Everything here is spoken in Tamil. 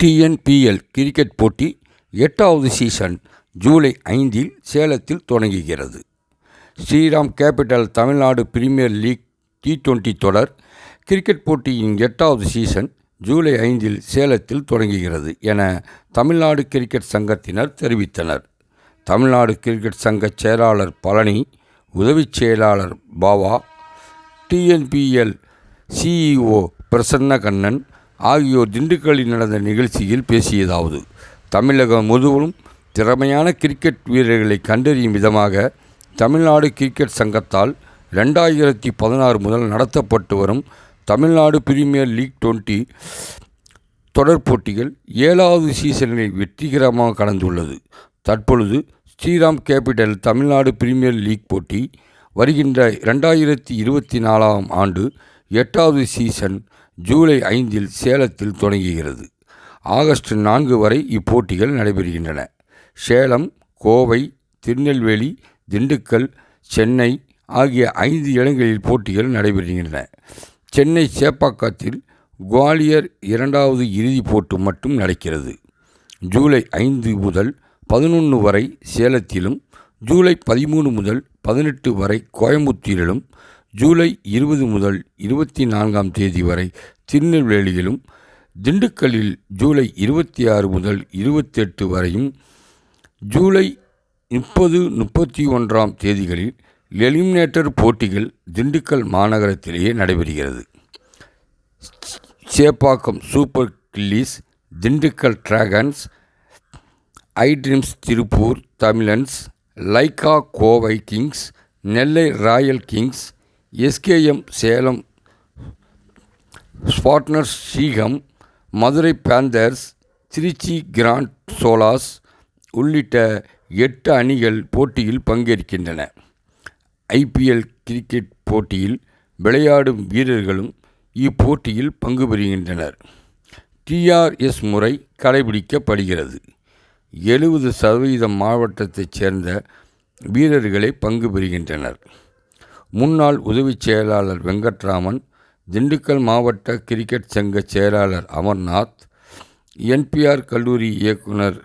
டிஎன்பிஎல் கிரிக்கெட் போட்டி எட்டாவது சீசன் ஜூலை ஐந்தில் சேலத்தில் தொடங்குகிறது. Shriram capital Tamil Nadu premier league T twenty தொடர் கிரிக்கெட் போட்டியின் எட்டாவது சீசன் ஜூலை ஐந்தில் சேலத்தில் தொடங்குகிறது என தமிழ்நாடு கிரிக்கெட் சங்கத்தினர் தெரிவித்தனர். தமிழ்நாடு கிரிக்கெட் சங்க செயலாளர் பழனி உதவிச் செயலாளர் Bava T N P L C E O Prasanna Kannan ஆகியோர் திண்டுக்கல்லில் நடந்த நிகழ்ச்சியில் பேசியதாவது. தமிழகம் முழுவதும் திறமையான கிரிக்கெட் வீரர்களை கண்டறியும் விதமாக தமிழ்நாடு கிரிக்கெட் சங்கத்தால் ரெண்டாயிரத்தி பதினாறு முதல் நடத்தப்பட்டு வரும் தமிழ்நாடு பிரீமியர் லீக் டுவெண்ட்டி தொடர் போட்டிகள் ஏழாவது சீசனில் வெற்றிகரமாக கடந்துள்ளது தற்பொழுது Shriram capital Tamil Nadu premier league போட்டி வருகின்ற ரெண்டாயிரத்தி இருபத்தி நாலாம் ஆண்டு எட்டாவது சீசன் ஜூலை ஐந்தில் சேலத்தில் தொடங்குகிறது. ஆகஸ்ட் நான்கு வரை இப்போட்டிகள் நடைபெறுகின்றன. சேலம் கோவை திருநெல்வேலி திண்டுக்கல் சென்னை ஆகிய ஐந்து இடங்களில் போட்டிகள் நடைபெறுகின்றன. சென்னை சேப்பாக்கத்தில் குவாலியர் இரண்டாவது இறுதிப் போட்டு மட்டும் நடக்கிறது. ஜூலை ஐந்து முதல் பதினொன்று வரை சேலத்திலும் ஜூலை பதிமூணு முதல் பதினெட்டு வரை கோயம்புத்தூரிலும் ஜூலை இருபது முதல் இருபத்தி நான்காம் தேதி வரை திருநெல்வேலியிலும் திண்டுக்கல்லில் ஜூலை இருபத்தி ஆறு முதல் இருபத்தெட்டு வரையும் ஜூலை முப்பது முப்பத்தி ஒன்றாம் தேதிகளில் எலிமினேட்டர் போட்டிகள் திண்டுக்கல் மாநகரத்திலேயே நடைபெறுகிறது. Chepauk Super Gillies Dindigul Dragons I Dreams Tiruppur Tamizhans Lyca Kovai Kings Nellai Royal Kings S K M Salem Spartans ஸ்ரீகம் Madurai panthers Trichy grand Cholas உள்ளிட்ட எட்டு அணிகள் போட்டியில் பங்கேற்கின்றன. ஐபிஎல் கிரிக்கெட் போட்டியில் விளையாடும் வீரர்களும் இப்போட்டியில் பங்கு பெறுகின்றனர். டிஆர்எஸ் முறை கடைபிடிக்கப்படுகிறது. எழுபது சதவீதம் மாவட்டத்தைச் சேர்ந்த வீரர்களே பங்கு பெறுகின்றனர். முன்னாள் உதவிச் செயலாளர் வெங்கட்ராமன் திண்டுக்கல் மாவட்ட கிரிக்கெட் சங்க செயலாளர் அமர்நாத் என்பிஆர் கல்லூரி இயக்குனர்